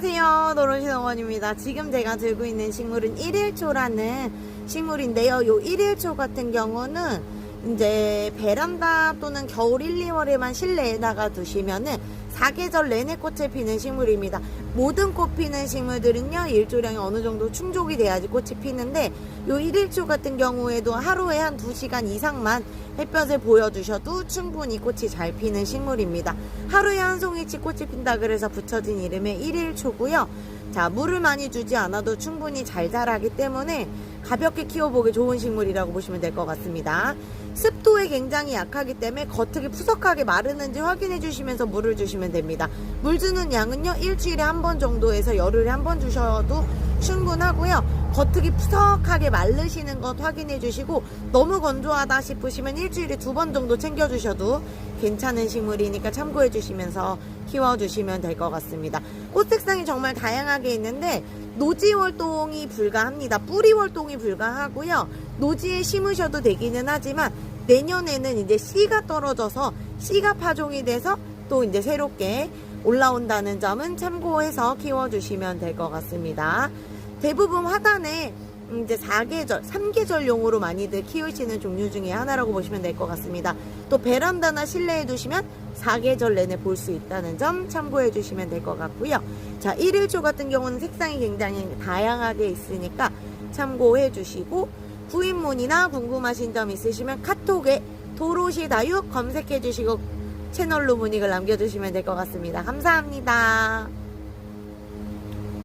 안녕하세요. 노론신 어머니입니다. 지금 제가 들고 있는 식물은 1일초라는 식물인데요. 요 1일초 같은 경우는 이제 베란다 또는 겨울 1, 2월에만 실내에다가 두시면은 사계절 내내 꽃을 피는 식물입니다. 모든 꽃 피는 식물들은요, 일조량이 어느 정도 충족이 돼야지 꽃이 피는데, 요 1일초 같은 경우에도 하루에 한 2시간 이상만 햇볕을 보여주셔도 충분히 꽃이 잘 피는 식물입니다. 하루에 한 송이씩 꽃이 핀다 그래서 붙여진 이름의 1일초고요. 자, 물을 많이 주지 않아도 충분히 잘 자라기 때문에 가볍게 키워보기 좋은 식물이라고 보시면 될 것 같습니다. 습도에 굉장히 약하기 때문에 겉흙이 푸석하게 마르는지 확인해 주시면서 물을 주시면 됩니다. 물 주는 양은요, 일주일에 한 번 정도에서 열흘에 한 번 주셔도 충분하고요. 겉흙이 푸석하게 마르시는 것 확인해 주시고 너무 건조하다 싶으시면 일주일에 두 번 정도 챙겨 주셔도 괜찮은 식물이니까 참고해 주시면서 키워 주시면 될 것 같습니다. 꽃 색상이 정말 다양하게 있는데 노지 활동이 불가합니다. 뿌리 활동이 불가하고요. 노지에 심으셔도 되기는 하지만 내년에는 이제 씨가 떨어져서 씨가 파종이 돼서 또 이제 새롭게 올라온다는 점은 참고해서 키워주시면 될 것 같습니다. 대부분 화단에 이제 4계절, 3계절용으로 많이들 키우시는 종류 중에 하나라고 보시면 될 것 같습니다. 또 베란다나 실내에 두시면 4계절 내내 볼 수 있다는 점 참고해 주시면 될 것 같고요. 자, 1일초 같은 경우는 색상이 굉장히 다양하게 있으니까 참고해 주시고 구입문이나 궁금하신 점 있으시면 카톡에 도로시 다육 검색해 주시고 채널로 문의글 남겨주시면 될 것 같습니다. 감사합니다.